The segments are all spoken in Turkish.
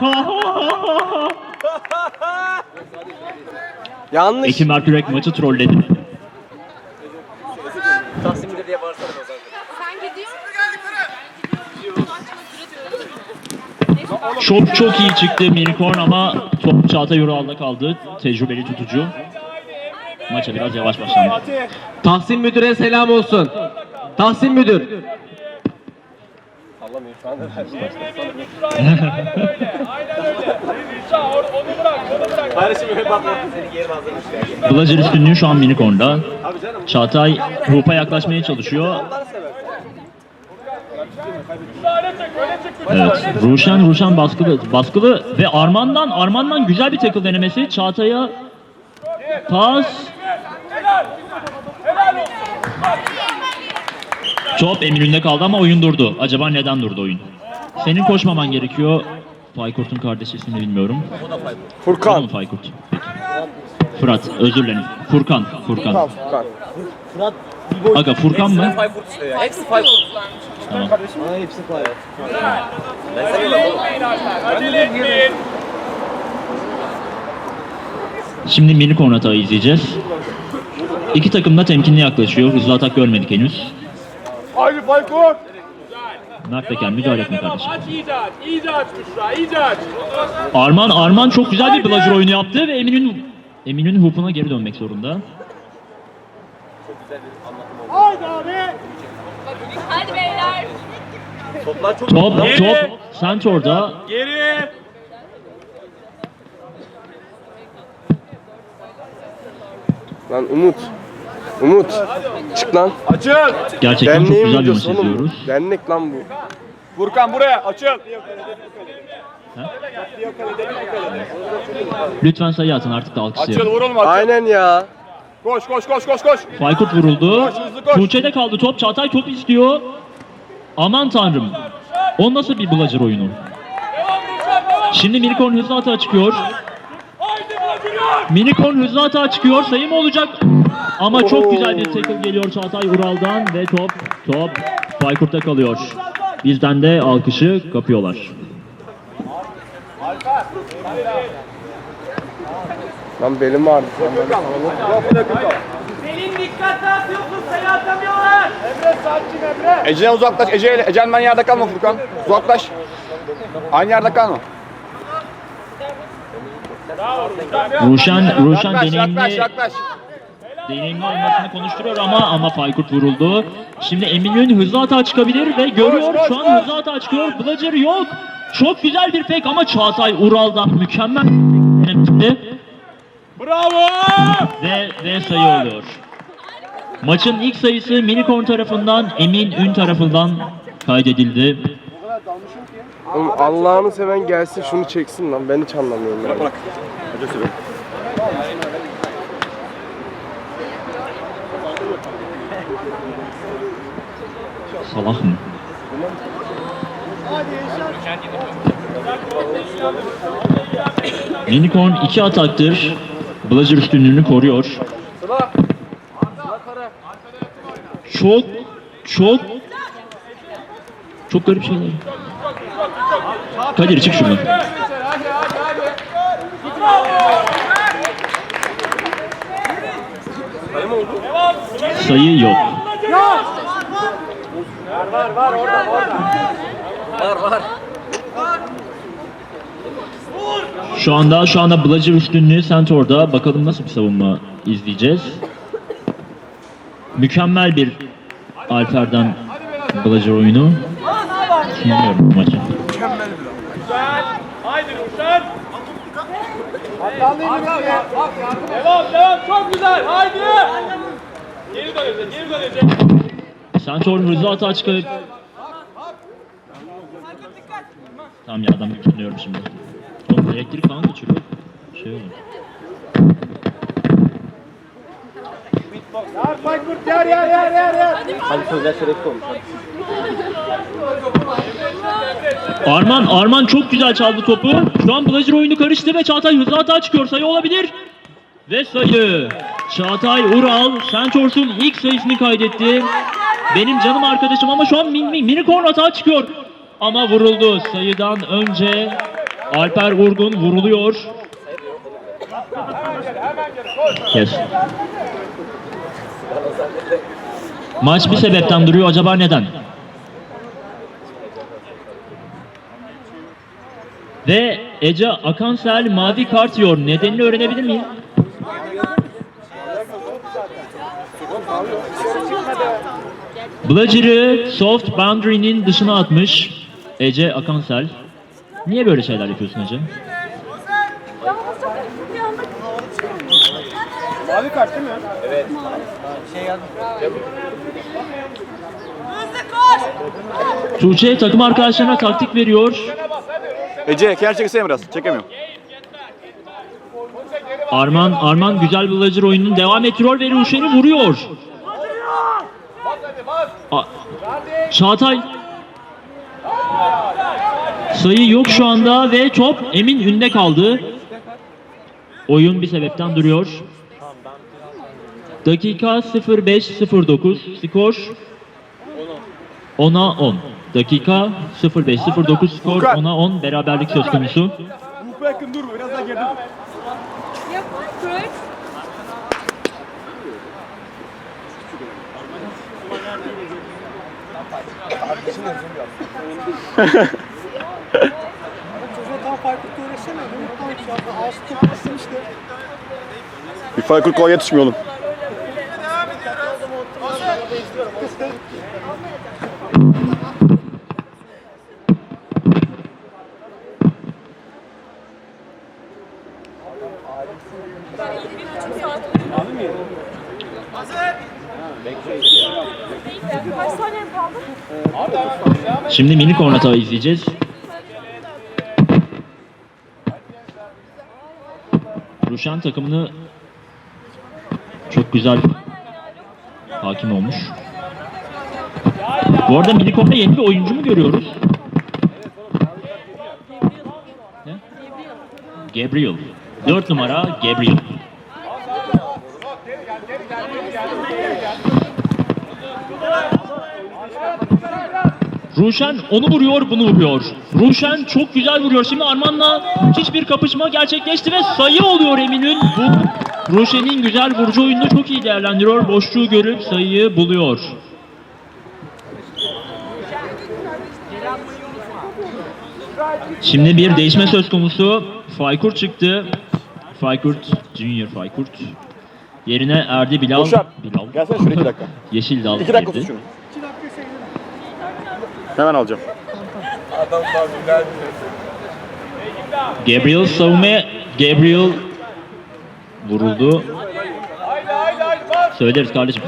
Yanlış. Ekim Erkürek maçı trolledi. Taksim'de diye bağırsana o zaman. Sen gidiyor musun? Çok çok iyi çıktı Minicorn ama top Çağatay Ural'da kaldı. Tecrübeli tutucu. Maça biraz yavaş başlandı. Tahsin Müdür'e selam olsun. Tahsin Müdür. Sallamıyor şu anda. Kardeşim öyle bakma. Seni geri ya. Blazer üstünlüğü şu an Minicorn'da. Çağatay Hoop'a yaklaşmaya çalışıyor. Evet, Ruşen Ruşen baskılı baskılı ve Arman'dan Arman'dan güzel bir tackle denemesi. Çağatay'a pas. Top Eminönü'nde kaldı ama oyun durdu. Acaba neden durdu oyun? Senin koşmaman gerekiyor. Faykurt'un kardeşi ismini bilmiyorum. Furkan. mı Faykurt? Peki. Fırat, özür dilerim. Furkan, Furkan. Furkan. Furkan. Aga Furkan mı? Hepsi five. Tamam. Aa hepsi five. Ben seviyorum. Şimdi mini kornata izleyeceğiz. İki takım da temkinli yaklaşıyor. Hızlı atak görmedik henüz. Haydi Faykurt. Mert Teker müdahale etme kardeşim. Aç iyice aç. İyice aç Büşra. iyice aç. Arman Arman çok güzel bir blazer oyunu yaptı ve Emin'in Emin'in hoop'una geri dönmek zorunda. Haydi abi. Hadi beyler. Toplar çok Top top Centor'da Geri. Lan Umut. Umut. Çık lan. Açıl. gerçekten çok güzel bir maç videosu oğlum. izliyoruz. Dernek lan bu. Furkan buraya açıl. Lütfen sayı atın artık da Açıl alkışlayalım. vurulma açıl. Aynen ya. Koş koş koş koş koş. Faykurt vuruldu. Koş, hızlı koş. Tuğçe'de kaldı top. Çağatay top istiyor. Aman tanrım. O nasıl bir blazer oyunu? Şimdi Minicorn hızlı atağa çıkıyor. Minicorn hızlı atağa çıkıyor. Sayı mı olacak? Ama çok güzel bir tackle geliyor Çağatay Ural'dan ve top top Baykurt'ta kalıyor. Bizden de alkışı kapıyorlar. Lan belim ağrıdı. Emre sakin Emre. Ece'ye uzaklaş. Ece, Ece'nin ben yerde kalma Furkan. Uzaklaş. Aynı yerde kalma. Ruşen, Ruşen Yaklaş yaklaş deneyimli, yaklaş. Deneyimli olmasını konuşturuyor ama ama Faykurt vuruldu. Şimdi Eminönü hızlı atağa çıkabilir ve görüyor. Şu an hızlı atağa çıkıyor. Blazer yok. Çok güzel bir pek ama Çağatay Ural'dan mükemmel bir. Bravo. ve, ve sayı oluyor. Maçın ilk sayısı Minicorn tarafından, Emin Ün tarafından kaydedildi. Oğlum Allah'ını seven gelsin şunu çeksin lan. Ben hiç anlamıyorum ya. Bırak. Hadi Salak mı? Minicorn iki ataktır. Blazer üstünlüğünü koruyor. Çok çok çok garip şeyler. Kadir çık şuradan. Sayı yok. Şu anda şu anda Blazer üstünlüğü Centaur'da. Bakalım nasıl bir savunma izleyeceğiz. Mükemmel bir Alper'den Blazer oyunu. Sunamıyorum bu maçı. Haydi Ruşen. Devam devam çok güzel haydi. Geri dönecek geri dönecek. Centaur hızlı atağa çıkıp... Tamam ya adam düşünüyorum şimdi. Oğlum elektrik falan kaçırıyor. Şey olur. Arman, Arman çok güzel çaldı topu. Şu an Blazer oyunu karıştı ve Çağatay hızlı atağa çıkıyor. Sayı olabilir. Ve sayı. Çağatay Ural, Centaurs'un ilk sayısını kaydetti. Benim canım arkadaşım ama şu an min, min, mini corner atağa çıkıyor. ama vuruldu. Sayıdan önce Alper Urgun vuruluyor. Kes. Maç bir sebepten duruyor. Acaba neden? Ve Ece Akansel mavi kart yiyor. Nedenini öğrenebilir miyim? Bludger'ı soft boundary'nin dışına atmış Ece Akansel. Niye böyle şeyler yapıyorsun Ece? Mavi kart değil mi? Tuğçe takım arkadaşlarına taktik veriyor. Ece kenar çekilsene biraz. Çekemiyorum. Arman Arman güzel Bludger oyununu devam ettiriyor ve Ruşen'i vuruyor. A- Çağatay Sayı yok şu anda ve top Emin önde kaldı. Oyun bir sebepten duruyor. Dakika 05.09 skor 10'a 10. Dakika 05.09 skor 10'a 10 beraberlik söz konusu. Bu yakın dur biraz daha geride. Çocuğa tam öğretsene. Tutmasın işte. Bir farklı kolay yetişmiyor oğlum. Kaç Şimdi mini kornata izleyeceğiz. Ruşen takımını çok güzel hakim olmuş. Bu arada mini kornata yeni bir oyuncu mu görüyoruz? Gabriel. 4 numara Gabriel. Ruşen onu vuruyor, bunu vuruyor. Ruşen çok güzel vuruyor. Şimdi Arman'la müthiş bir kapışma gerçekleşti ve sayı oluyor Emin'in. Bu Ruşen'in güzel vurucu oyununu çok iyi değerlendiriyor. Boşluğu görüp sayıyı buluyor. Şimdi bir değişme söz konusu. Faykurt çıktı. Faykurt, Junior Faykurt. Yerine Erdi Bilal. Boşar. Bilal. Gelsene şuraya iki dakika. Yeşil dal İki dakika girdi. tut şunu. Hemen alacağım. Gabriel savunmaya Gabriel vuruldu. Söyleriz kardeşim.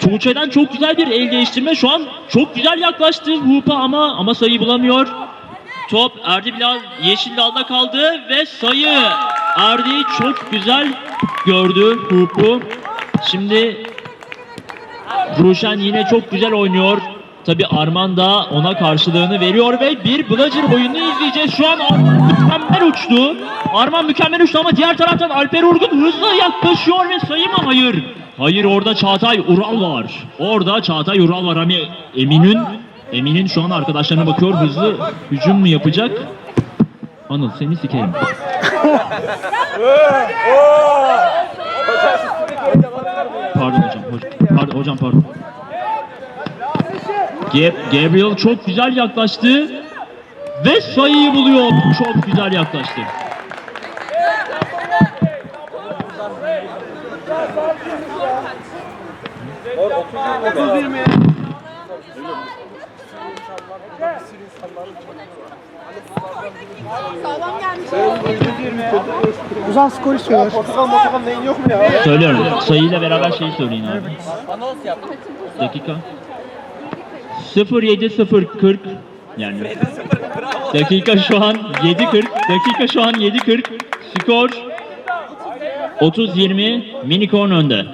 Tuğçe'den çok güzel bir el değiştirme. Şu an çok güzel yaklaştı Hoop'a ama ama sayı bulamıyor. Top Erdi Bilal yeşil dalda kaldı ve sayı. Erdi çok güzel gördü Hoop'u. Şimdi Ruşen yine çok güzel oynuyor. Tabi Arman da ona karşılığını veriyor ve bir Bludger oyunu izleyeceğiz. Şu an Arman mükemmel uçtu. Arman mükemmel uçtu ama diğer taraftan Alper Urgun hızla yaklaşıyor ve sayı mı? Hayır. Hayır orada Çağatay Ural var. Orada Çağatay Ural var. Hani Emin'in Emin'in şu an arkadaşlarına bakıyor. Hızlı hücum mu yapacak? Anıl seni sikerim. Pardon hocam. Hocam pardon. Hocam, pardon. Gab- Gabriel çok güzel yaklaştı ve sayıyı buluyor. Çok güzel yaklaştı. Uzan skor istiyorlar. Portakal portakal neyin yok mu ya? Söylüyorum. Sayıyla beraber şeyi söyleyin abi. Dakika. 07.040 yani dakika şu an 7.40 dakika şu an 7.40 skor 30-20 Minicorn önde.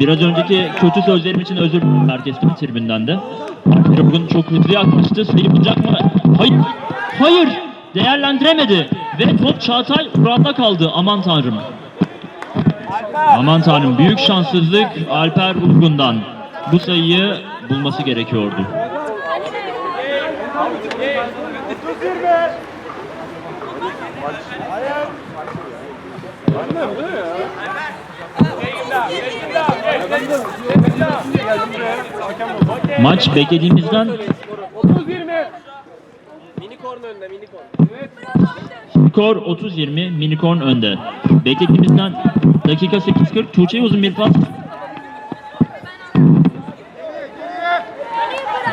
Biraz önceki kötü sözlerim için özür dilerim herkesten tribünden de. Bugün çok hızlı yaklaştı. Sayı bulacak mı? Hayır. Hayır. Değerlendiremedi. Ve top Çağatay Ural'da kaldı. Aman tanrım. Aman tanrım. Büyük şanssızlık Alper Urgun'dan. bu sayıyı bulması gerekiyordu. Maç beklediğimizden Skor 30-20 Minicorn önde. Beklediğimizden dakika 8.40 Tuğçe'ye uzun bir pas.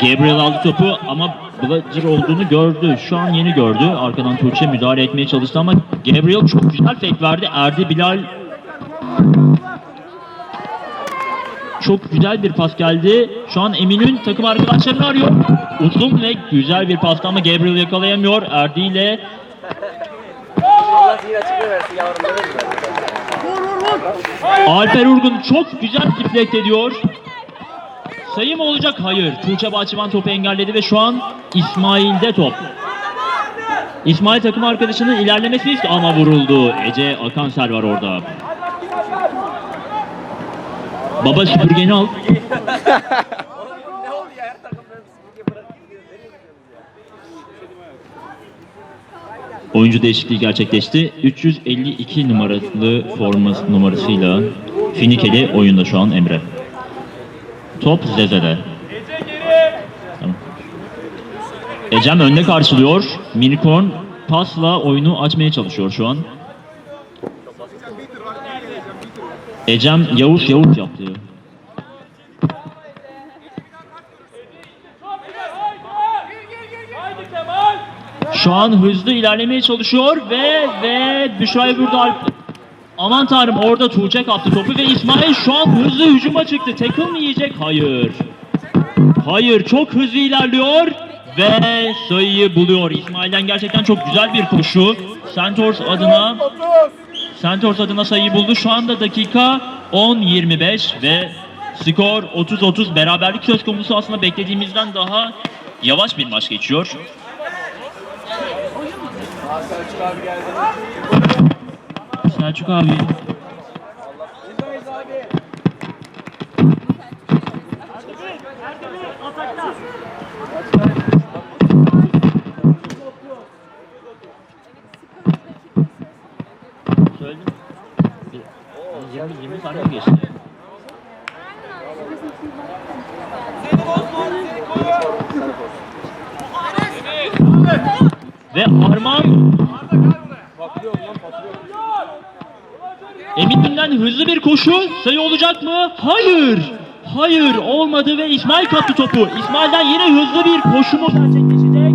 Gabriel aldı topu ama Bludger olduğunu gördü. Şu an yeni gördü. Arkadan Tuğçe müdahale etmeye çalıştı ama Gabriel çok güzel fake verdi. Erdi Bilal çok güzel bir pas geldi. Şu an Emin'in takım arkadaşlarını arıyor. Uzun ve güzel bir pastı ama Gabriel yakalayamıyor. Erdi ile Alper Urgun çok güzel deflekt ediyor. Sayı mı olacak? Hayır. Tuğçe Bahçıvan topu engelledi ve şu an İsmail'de top. İsmail takım arkadaşının ilerlemesini istiyor ama vuruldu. Ece Akanser var orada. Baba süpürgeni al. Oyuncu değişikliği gerçekleşti. 352 numaralı forması numarasıyla Finikeli oyunda şu an Emre. Top Zeze'de. Tamam. Ecem önde karşılıyor. Minicorn pasla oyunu açmaya çalışıyor şu an. Ecem Yavuz Yavuz yaptı. Şu an hızlı ilerlemeye çalışıyor ve ve Büşra'ya vurdu Alp. Aman tanrım orada Tuğçe kaptı topu ve İsmail şu an hızlı hücuma çıktı. Tackle mı yiyecek? Hayır. Hayır çok hızlı ilerliyor ve sayıyı buluyor. İsmail'den gerçekten çok güzel bir koşu. Santos adına Santos adına sayıyı buldu. Şu anda dakika 10-25 ve skor 30-30 beraberlik söz konusu aslında beklediğimizden daha yavaş bir maç geçiyor. Selçuk abi. Söyledim. 20 20 saniye geçti. Ve Arman Emin'den hızlı bir koşu sayı olacak mı? Hayır. Hayır olmadı ve İsmail kaptı topu. İsmail'den yine hızlı bir koşu mu gerçekleşecek?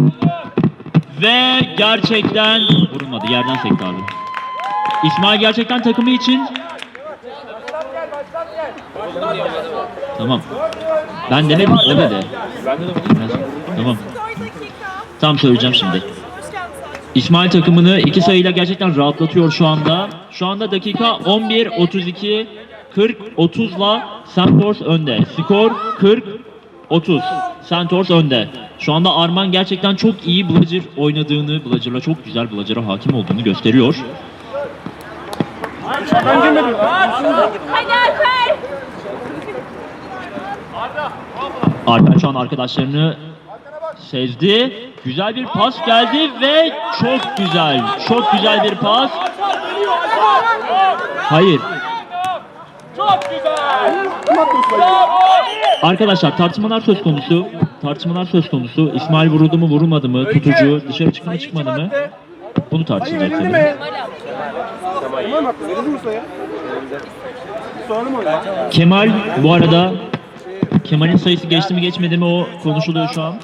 Ve gerçekten vurulmadı yerden sekti abi. İsmail gerçekten takımı için Tamam. Ben demedim o dedi. Tamam. Tam söyleyeceğim şimdi. İsmail takımını iki sayıyla gerçekten rahatlatıyor şu anda. Şu anda dakika 11 32 40 30'la Santos önde. Skor 40 30. Santos önde. Şu anda Arman gerçekten çok iyi Bludger oynadığını, Bludger'la çok güzel Bludger'a hakim olduğunu gösteriyor. Hadi Alper. Alper şu an arkadaşlarını sezdi. Güzel bir pas geldi ve çok güzel, çok güzel bir pas. Hayır. Arkadaşlar tartışmalar söz konusu. Tartışmalar söz konusu. İsmail vuruldu mu vurulmadı mı? Tutucu dışarı çıktı mı çıkmadı mı? Bunu tartışacağız onu. Kemal bu arada Kemal'in sayısı geçti mi geçmedi mi o konuşuluyor şu an.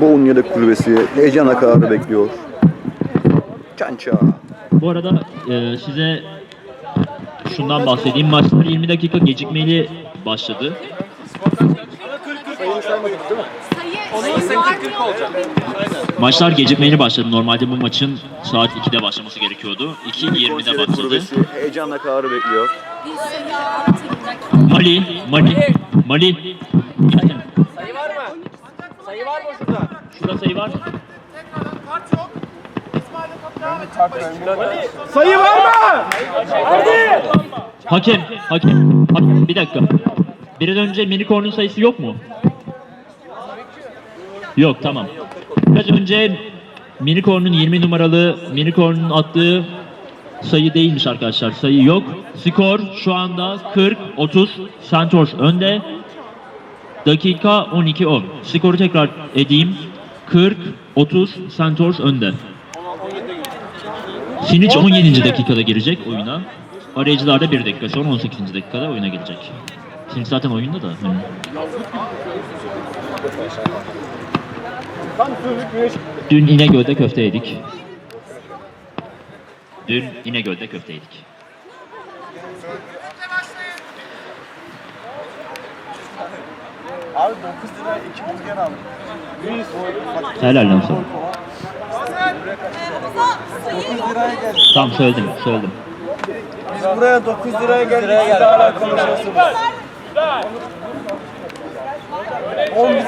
Boğun Yedek Kulübesi heyecanla kararı bekliyor. Çança. Bu arada e, size şundan bahsedeyim. Maçlar 20 dakika gecikmeli başladı. Sayı var mı olacak? Maçlar gecikmeli başladı. Normalde bu maçın saat 2'de başlaması gerekiyordu. 2.20'de Yedek başladı. Heyecanla kararı bekliyor. Bir Mali, Mali, Mali. Sayı var mı? Sayı var mı şurada? Şurada sayı var mı? Sayı var mı? Hakem, hakem, hakem bir dakika. Biraz önce minikornun sayısı yok mu? Yok tamam. Biraz önce minikornun 20 numaralı minikornun attığı sayı değilmiş arkadaşlar. Sayı yok. Skor şu anda 40-30 Santos önde. Dakika 12-10. Skoru tekrar edeyim. 40-30 Santos önde. Sinic 17. dakikada girecek oyuna. Arayıcılar da 1 dakika sonra 18. dakikada oyuna girecek. Sinic zaten oyunda da. Hı. Dün İnegöl'de köfte yedik. Dün İnegöl'de köfte yedik. Abi 9 lira 2 burger aldım. Helal lan sana. Liraya. Tamam söyledim, söyledim. Biz buraya 9 liraya geldik. Siz hala konuşuyorsunuz. 11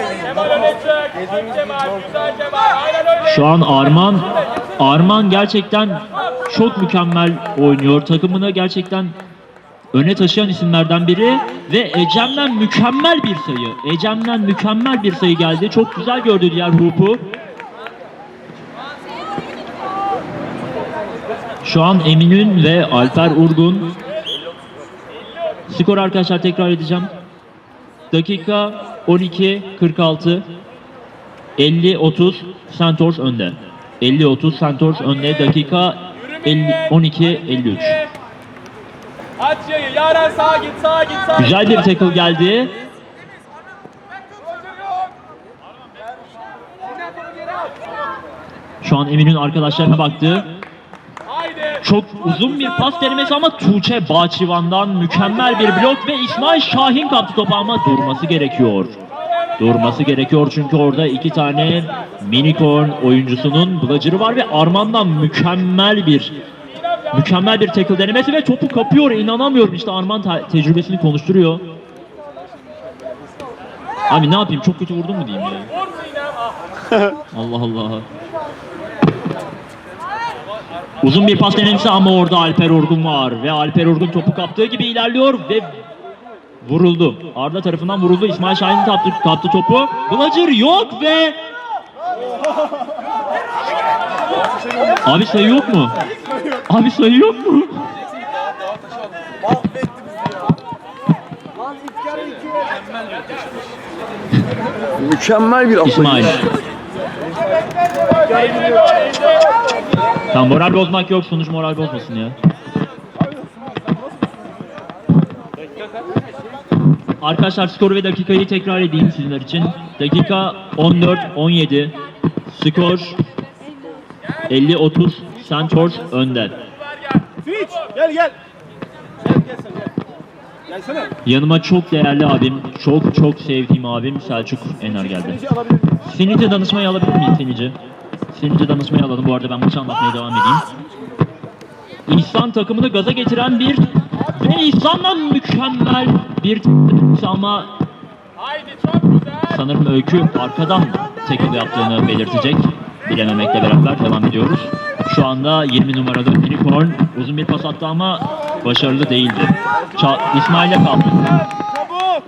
Şu an Arman Arman gerçekten çok mükemmel oynuyor. Takımını gerçekten öne taşıyan isimlerden biri ve Ecem'den mükemmel bir sayı. Ecem'den mükemmel bir sayı geldi. Çok güzel gördü diğer hoop'u. Şu an Eminün ve Alper Urgun. Skor arkadaşlar tekrar edeceğim. Dakika 12-46. 50-30 Santos önde. 50-30 Santos önde. Dakika 50 12-53. Aç yayı. Yaren sağa git, sağa git, sağa Güzel bir tackle geldi. Şu an Emin'in arkadaşlarına baktı. Çok uzun bir pas denemesi ama Tuğçe Bahçıvan'dan mükemmel bir blok ve İsmail Şahin kaptı topu ama durması gerekiyor. Durması gerekiyor çünkü orada iki tane Minicorn oyuncusunun bludger'ı var ve Arman'dan mükemmel bir mükemmel bir tackle denemesi ve topu kapıyor. İnanamıyorum işte Arman te- tecrübesini konuşturuyor. Abi ne yapayım çok kötü vurdum mu diyeyim ya. Ah. Allah Allah. Uzun bir pas denemesi ama orada Alper Orgun var ve Alper Orgun topu kaptığı gibi ilerliyor ve vuruldu. Arda tarafından vuruldu. İsmail Şahin kaptı, kaptı topu. Bludger yok ve Abi sayı yok mu? Abi sayı yok mu? Mükemmel bir atlayış. İsmail. Tamam moral bozmak yok. Sonuç moral bozmasın ya. Arkadaşlar skoru ve dakikayı tekrar edeyim sizler için. Dakika 14-17. Skor 50-30. Santos önde. Hiç. Gel gel. Yanıma çok değerli abim, çok çok sevdiğim abim Selçuk Ener geldi. Senice danışmayı alabilir miyim Senice? Senice danışmayı alalım. Bu arada ben maçı anlatmaya devam edeyim. İhsan takımını gaza getiren bir ve İhsan'dan mükemmel bir ama sanırım Öykü arkadan tackle yaptığını belirtecek. Bilememekle beraber devam ediyoruz. Şu anda 20 numaralı Unicorn uzun bir pas attı ama başarılı değildi. İsmail'e kaldı.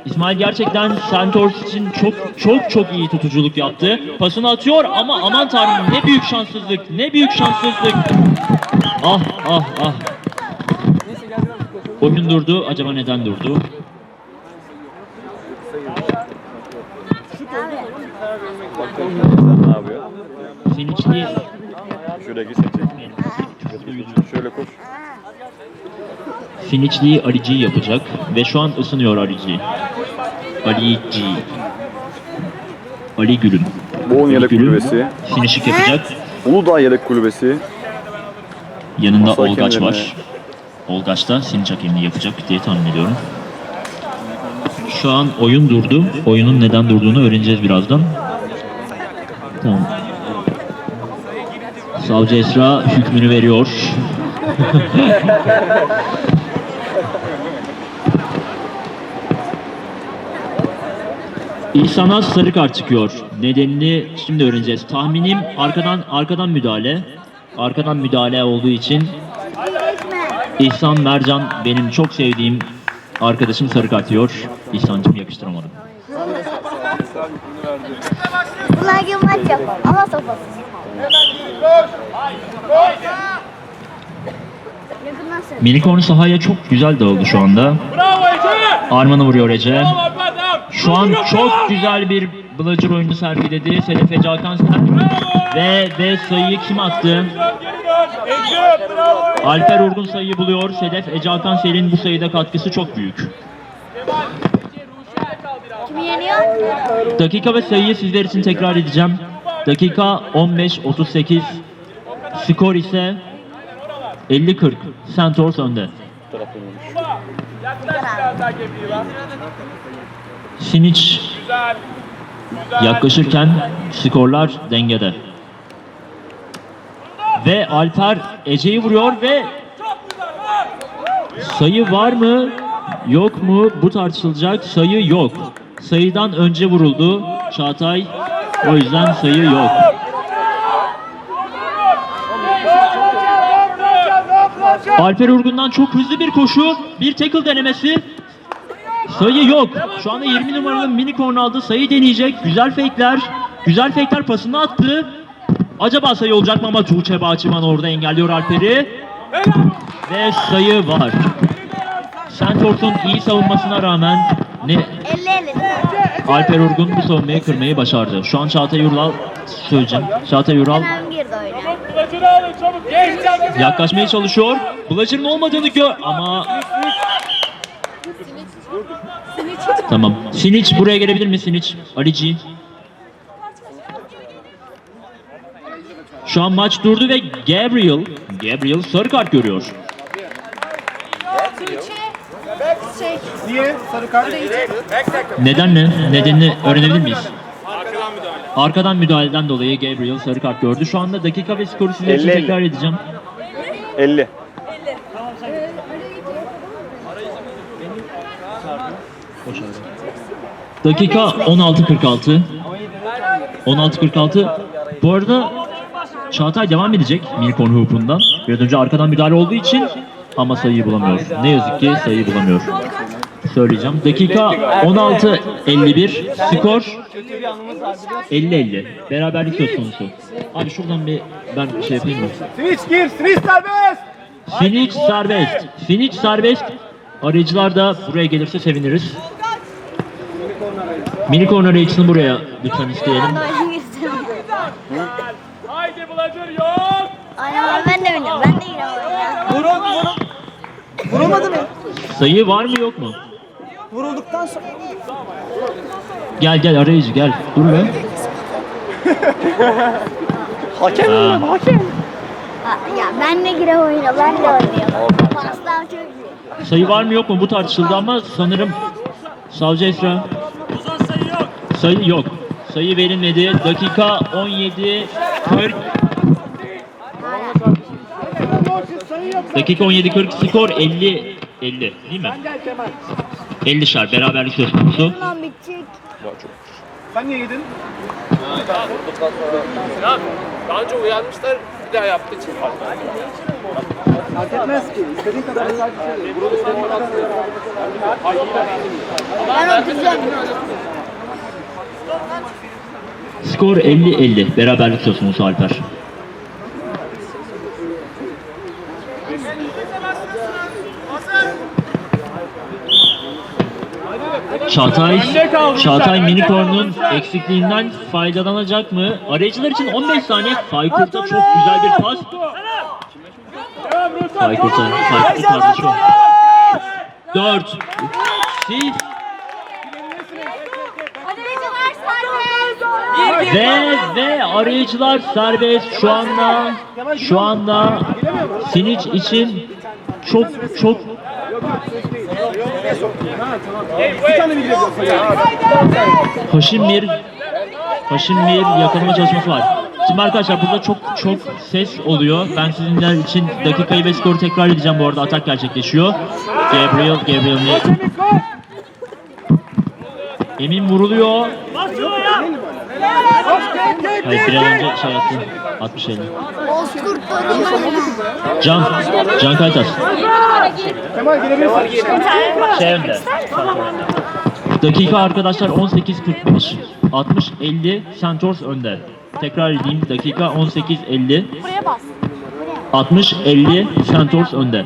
İsmail gerçekten Santos için çok çok çok iyi tutuculuk yaptı. Pasını atıyor ama aman tanrım ne büyük şanssızlık, ne büyük şanssızlık. Ah ah ah. Oyun durdu. Acaba neden durdu? Ne yapıyor? Sevinçli Şöyle gir seni çek. Şöyle koş. Finichli Alici yapacak ve şu an ısınıyor Alici. Alici. Ali Gül'ün. Boğun Yedek Gül'ün Kulübesi. finişik yapacak. Uludağ Yedek Kulübesi. Yanında Masa Olgaç hakemlerine. var. Olgaç da Siniç hakemliği yapacak diye tahmin ediyorum. Şu an oyun durdu. Oyunun neden durduğunu öğreneceğiz birazdan. Tamam. Savcı Esra hükmünü veriyor. İhsan'a sarı kart çıkıyor. Nedenini şimdi öğreneceğiz. Tahminim arkadan arkadan müdahale. arkadan müdahale olduğu için İhsan Mercan benim çok sevdiğim arkadaşım sarı kart yiyor. İhsan'cım yakıştıramadım. Bunlar gibi maç yapalım ama sopasız. Minicorn sahaya çok güzel dağıldı şu anda. Arman'ı vuruyor Ece. Şu an çok güzel bir Bludger oyunu sergiledi. Sedef Hakan. Ve, ve sayıyı kim attı? Alper Urgun sayıyı buluyor. Sedef Ece Hakan Ser'in bu sayıda katkısı çok büyük. Kimi yeniyor? Dakika ve sayıyı sizler için tekrar edeceğim. Dakika 15-38. Skor ise 50-40. Centaurs önde. Yaklaş biraz daha. Sinic yaklaşırken skorlar dengede. Ve Alper Ece'yi vuruyor ve sayı var mı yok mu bu tartışılacak sayı yok. Sayıdan önce vuruldu Çağatay o yüzden sayı yok. Alper Urgun'dan çok hızlı bir koşu, bir tackle denemesi. Sayı yok. Şu anda 20 numaralı mini corner aldı. Sayı deneyecek. Güzel fake'ler. Güzel fake'ler pasını attı. Acaba sayı olacak mı ama Tuğçe Bahçıvan orada engelliyor Alper'i. Ve sayı var. Sentors'un iyi savunmasına rağmen ne 50 50. Alper Urgun bu savunmayı kırmayı başardı. Şu an Çağatay Yural söyleyeceğim. Çağatay Yural yaklaşmaya çalışıyor. Bludger'ın olmadığını gör ama Tamam. Sinic buraya gelebilir mi Sinic? Alici. Şu an maç durdu ve Gabriel, Gabriel sarı kart görüyor. Şey. Niye? Sarı kart. Neden ne? Nedenini öğrenebilir miyiz? Arkadan müdahale. Arkadan müdahaleden dolayı Gabriel sarı kart gördü. Şu anda dakika ve skoru sizler için 50-50. tekrar edeceğim. 50. Dakika 16.46. 16.46. Bu arada Çağatay devam edecek Milkon Hoop'undan. Biraz önce arkadan müdahale olduğu için ama sayıyı bulamıyor. Ne yazık ki sayıyı bulamıyor. Söyleyeceğim. Dakika 16.51. Skor 50-50. Beraberlik söz konusu. Abi şuradan bir ben şey yapayım mı? Switch gir. Switch serbest. Finish serbest. Finish serbest. Arayıcılar da buraya gelirse seviniriz. Mini corner arayıcısını buraya lütfen isteyelim. Haydi Bludger yok. Aynen ben de oynuyorum. Ben de yine oynuyorum. Vurun vurun. Vurulmadı mı? Sayı var mı yok mu? Vurulduktan sonra. Gel gel arayıcı gel. Dur be. Hakem Ha. Ha, Ya ben de gire oynuyorum. Ben de oynuyorum. Paslar çok iyi. Sayı var mı yok mu bu tartışıldı ama sanırım Savcı Esra. Sayı yok. Sayı verilmedi. Dakika 17 40 Dakika 17 40 skor 50 50 değil mi? 50 şar beraberlik söz konusu. Tamam bitecek. Sen niye yedin? Daha önce uyarmışlar. Bir daha yaptı için. Fark etmez ki. İstediğin kadar sadece söyle. Ben oturacağım. Skor 50-50. Beraberlik söz konusu Alper. Çağatay, Çağatay Minikorn'un eksikliğinden faydalanacak mı? Arayıcılar için 15 saniye Faykut'a çok güzel bir pas. Faykut'a, Faykut'a çok. 4, 2, ve ve arayıcılar serbest şu anda şu anda Sinic için çok çok haşin bir haşin bir yakalama çalışması var. Şimdi arkadaşlar burada çok çok ses oluyor. Ben sizinler için dakikayı ve skoru tekrar edeceğim bu arada atak gerçekleşiyor. Gabriel, Gabriel? Emin vuruluyor. Hayır bir an önce şey yaptı. 60 50. Bozkurt dönüyor. Can, Can Kaytas. Kemal. Şey önde. Dakika arkadaşlar 18.45. 60-50 Santos önde. Tekrar edeyim dakika 18.50. Buraya bas. 60-50 Santos önde.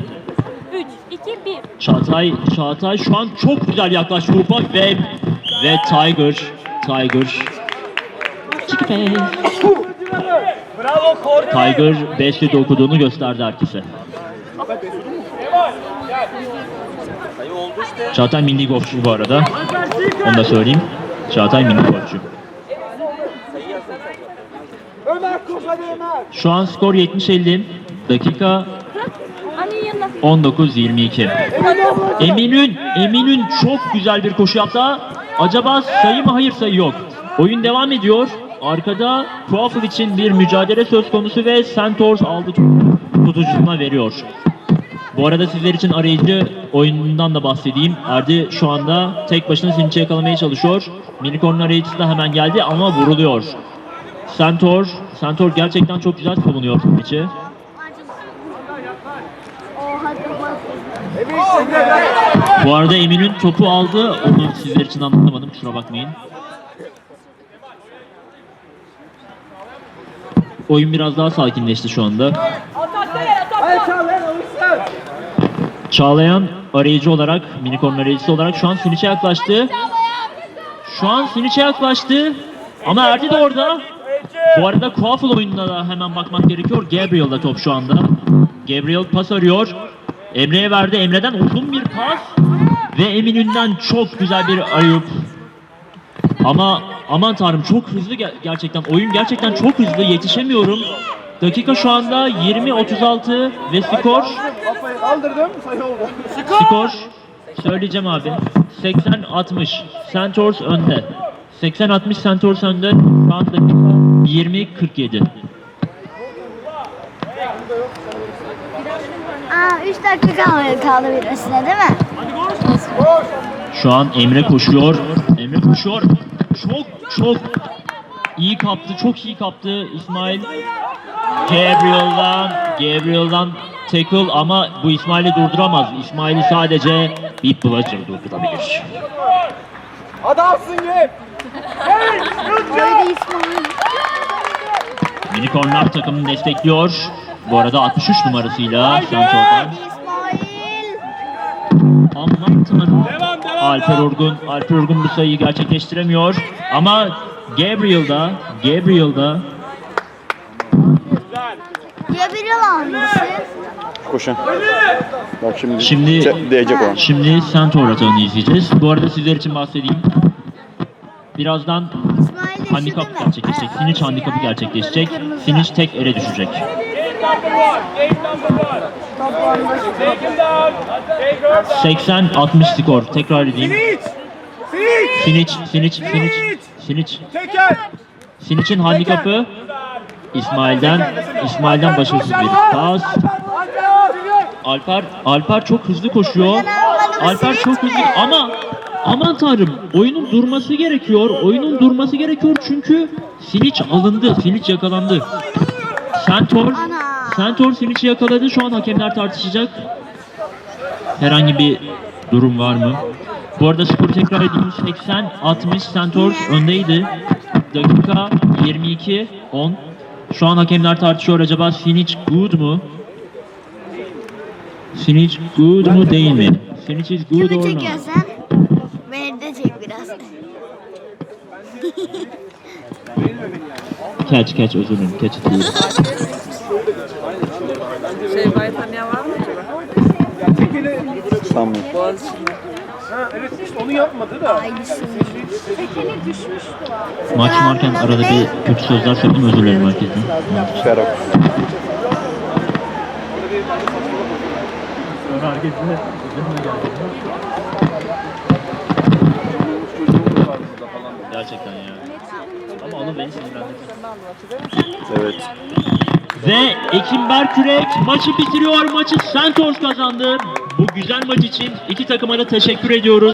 3, 2, 1. Çağatay, Çağatay şu an çok güzel yaklaştı Hupa ve ve Tiger, Tiger. Tiger 5'te okuduğunu gösterdi herkese. Çağatay milli golfçu bu arada. Onu da söyleyeyim. Çağatay milli golfçu. Şu an skor 70-50. Dakika Annenin yanına. 19-22. Eminün, Eminün çok güzel bir koşu yaptı. Acaba sayı mı? Hayır sayı yok. Oyun devam ediyor. Arkada Crawford için bir mücadele söz konusu ve Santos aldı tutucusuna veriyor. Bu arada sizler için arayıcı oyunundan da bahsedeyim. Erdi şu anda tek başına Sinç'i yakalamaya çalışıyor. Minicorn arayıcısı da hemen geldi ama vuruluyor. Santor, Santor gerçekten çok güzel savunuyor Sinç'i. Bu arada Emin'in topu aldı. Onu sizler için anlatamadım. Kusura bakmayın. Oyun biraz daha sakinleşti şu anda. Çağlayan arayıcı olarak, Minicorn arayıcısı olarak şu an Siniç'e yaklaştı. Şu an Siniç'e yaklaştı. Ama Erdi de orada. Bu arada Quaffle oyununa da hemen bakmak gerekiyor. Gabriel'da top şu anda. Gabriel pas arıyor. Emre'ye verdi. Emre'den uzun bir pas. Ve Eminönü'nden çok güzel bir ayıp. Ama aman tanrım çok hızlı ger- gerçekten. Oyun gerçekten çok hızlı. Yetişemiyorum. Dakika şu anda 20-36 ve skor Kafayı kaldırdım sayı oldu. Skor söyleyeceğim abi. 80-60 Centaurs önde. 80-60 Centaurs önde. Şu an dakika 20-47. Aa 3 dakika kaldı, kaldı birisine değil mi? Şu an Emre koşuyor. Emre koşuyor. Çok çok iyi kaptı. Çok iyi kaptı İsmail. Gabriel'dan Gabriel'dan tackle ama bu İsmail'i durduramaz. İsmail'i sadece bir Bludger durdurabilir. Adamsın gel. Haydi İsmail. Unicornlar takımını destekliyor. Bu arada 63 numarasıyla Santor'dan. Haydi İsmail. Aman tanrım. Devam devam. Alper Orgun, Alper Orgun bu sayıyı gerçekleştiremiyor. Ama Gabriel'da, Gabriel'da Gabriel hangisi? Koşun. Bak şimdi, Şimdi- Çe- diyecek o. şimdi Santor atağını izleyeceğiz. Bu arada sizler için bahsedeyim. Birazdan İsmail handikap gerçekleşecek. O handikapı gerçekleşecek. Sinic tek ele düşecek. Game number one. Game number one. Top onda şu. Take him down. Take her down. 80-60 skor. Tekrar edeyim. Sinic, Sinic, Sinic. Teker. Sinic'in handikapı İsmail'den İsmail'den başarısız bir pas. Alper Alper çok hızlı koşuyor. Alper çok hızlı ama aman tanrım oyunun durması gerekiyor. Oyunun durması gerekiyor çünkü Sinic alındı. Sinic yakalandı. Santor Santor Sinic'i yakaladı. Şu an hakemler tartışacak. Herhangi bir durum var mı? Bu arada skoru tekrar edeyim. 80-60 Santor öndeydi. Dakika 22-10. Şu an hakemler tartışıyor. Acaba Sinic good mu? Sinic good mu değil mi? Sinic is good Kimi or not? çekiyorsun? Beni de çek biraz. Catch catch özür dilerim. Catch it Şey Baytanya var mı acaba? Sanmıyorum. Boğaziçi'nde. Ha, evet işte onu yapmadı da. Maç varken arada bir kötü sözler söyledim özür dilerim herkesten. Ferok. Gerçekten ya. Ama onu beni sinirlendirdi. Evet. Ve Ekim Berkürek maçı bitiriyor. Maçı Santos kazandı. Bu güzel maç için iki takıma da teşekkür ediyoruz.